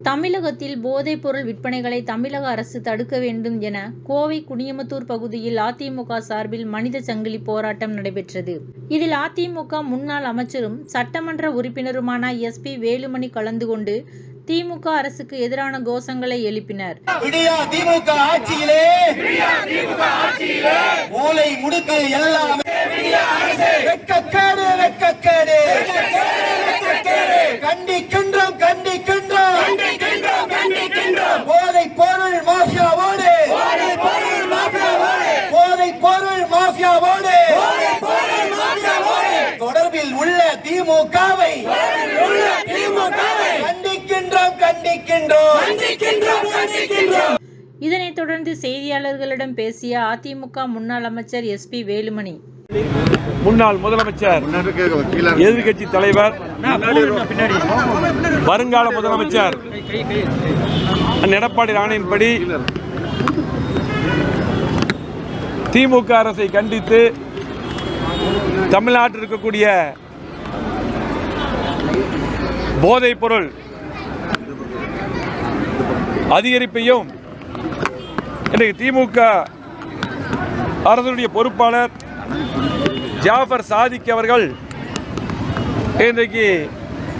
தமிழகத்தில் போதைப் பொருள் விற்பனைகளை தமிழக அரசு தடுக்க வேண்டும் என கோவை குனியமுத்தூர் பகுதியில் அதிமுக சார்பில் மனித சங்கிலி போராட்டம் நடைபெற்றது. இதில் அதிமுக முன்னாள் அமைச்சரும் சட்டமன்ற உறுப்பினருமான எஸ். பி. வேலுமணி கலந்து கொண்டு திமுக அரசுக்கு எதிரான கோஷங்களை எழுப்பினர். விடியா திமுக ஆட்சியிலே மூளை முடுக்கு எல்லாம் வெட்கக்கேடு வெட்கக்கேடு கண்டிக்கின்றோம் கண்டிக்கின்றோம் போதை பொருள் மாஃபியாவோடு போதை பொருள் மாஃபியாவோடு தொடர்பில் உள்ள திமுகவை கண்டிக்கின்றோம் கண்டிக்கின்றோம் இதனைத் தொடர்ந்து செய்தியாளர்களிடம் பேசிய அதிமுக முன்னாள் அமைச்சர் எஸ். பி. வேலுமணி. முன்னாள் முதலமைச்சர் எதிர்கட்சி தலைவர் வருங்கால முதலமைச்சர் எடப்பாடி ராணியின்படி திமுக அரசை கண்டித்து தமிழ்நாட்டில் இருக்கக்கூடிய போதைப் பொருள் அதிகரிப்பையும் இன்றைக்கு திமுக அரசுடைய பொறுப்பாளர் ஜாஃபர் சாதிக் அவர்கள் இன்றைக்கு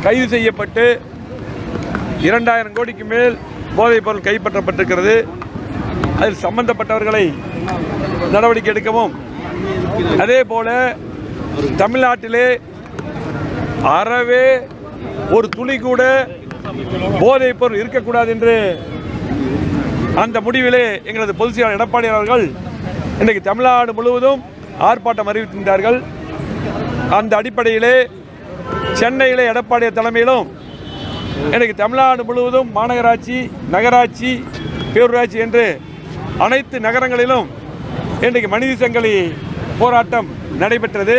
கைது செய்யப்பட்டு இரண்டாயிரம் கோடிக்கு மேல் போதைப் பொருள் கைப்பற்றப்பட்டிருக்கிறது. அதில் சம்பந்தப்பட்டவர்களை நடவடிக்கை எடுக்கவும். அதே போல தமிழ்நாட்டிலே அறவே ஒரு துளி கூட போதைப் பொருள் இருக்கக்கூடாது என்று அந்த முடிவிலே எங்களது பொதுச் செயலாளர் எடப்பாடி அவர்கள் இன்றைக்கு தமிழ்நாடு முழுவதும் ஆர்ப்பாட்டம் அறிவித்திருந்தார்கள். அந்த அடிப்படையிலே சென்னையிலே எடப்பாடி தலைமையிலும் இன்றைக்கு தமிழ்நாடு முழுவதும் மாநகராட்சி நகராட்சி பேரூராட்சி என்று அனைத்து நகரங்களிலும் இன்றைக்கு மனித சங்கிலி போராட்டம் நடைபெற்றது.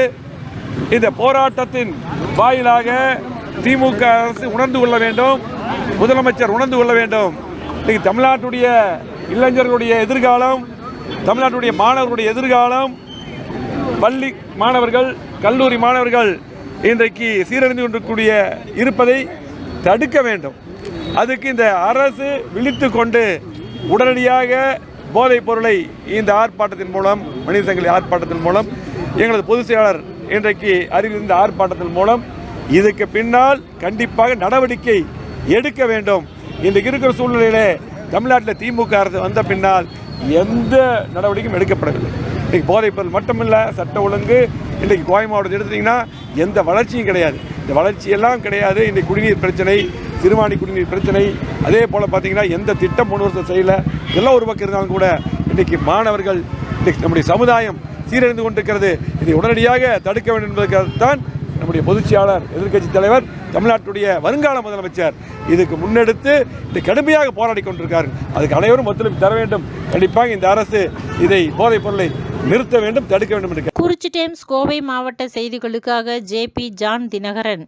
இந்த போராட்டத்தின் வாயிலாக திமுக அரசு உணர்ந்து கொள்ள வேண்டும். முதலமைச்சர் உணர்ந்து கொள்ள வேண்டும். இன்னைக்கு தமிழ்நாட்டுடைய இளைஞர்களுடைய எதிர்காலம் தமிழ்நாட்டுடைய மாணவர்களுடைய எதிர்காலம் பள்ளி மாணவர்கள் கல்லூரி மாணவர்கள் இன்றைக்கு சீரழிந்து கொண்டிருக்கூடிய இருப்பதை தடுக்க வேண்டும். அதுக்கு இந்த அரசு விழித்து கொண்டு உடனடியாக போதைப் பொருளை இந்த ஆர்ப்பாட்டத்தின் மூலம் மனித சங்கிலி ஆர்ப்பாட்டத்தின் மூலம் எங்களது பொதுச் செயலாளர் இன்றைக்கு அறிவித்த ஆர்ப்பாட்டத்தின் மூலம் இதுக்கு பின்னால் கண்டிப்பாக நடவடிக்கை எடுக்க வேண்டும். இன்றைக்கு இருக்கிற சூழ்நிலையிலே தமிழ்நாட்டில் திமுக அரசு வந்த பின்னால் எந்த நடவடிக்கையும் எடுக்கப்படவில்லை. இன்றைக்கு போதைப்பொருள் மட்டுமில்லை சட்ட ஒழுங்கு இன்றைக்கு கோவை மாவட்டத்தை எடுத்துட்டிங்கன்னா எந்த வளர்ச்சியும் கிடையாது. இந்த வளர்ச்சியெல்லாம் கிடையாது. இன்றைக்கு குடிநீர் பிரச்சனை சிறுவாணி குடிநீர் பிரச்சனை அதே போல் பார்த்தீங்கன்னா எந்த திட்டம் மூணு வருஷம் செய்யலை. இதெல்லாம் ஒரு பக்கம் இருந்தாலும் கூட இன்றைக்கி மாணவர்கள் இன்றைக்கு நம்முடைய சமுதாயம் சீரழிந்து கொண்டிருக்கிறது இதை உடனடியாக தடுக்க வேண்டும் என்பதற்காகத்தான் நம்முடைய பொதுச்செயலாளர் எதிர்க்கட்சி தலைவர் தமிழ்நாட்டுடைய வருங்கால முதலமைச்சர் இதுக்கு முன்னெடுத்து இது கடுமையாக போராடி கொண்டிருக்காரு அதுக்கு அனைவரும் ஒத்துழைப்பு தர வேண்டும் கண்டிப்பாக இந்த அரசு இதை போதைப் பொருளை நிறுத்த வேண்டும் தடுக்க வேண்டும் என்று குறிச்சி டைம்ஸ் கோவை மாவட்ட செய்திகளுக்காக ஜே. பி. ஜான் தினகரன்.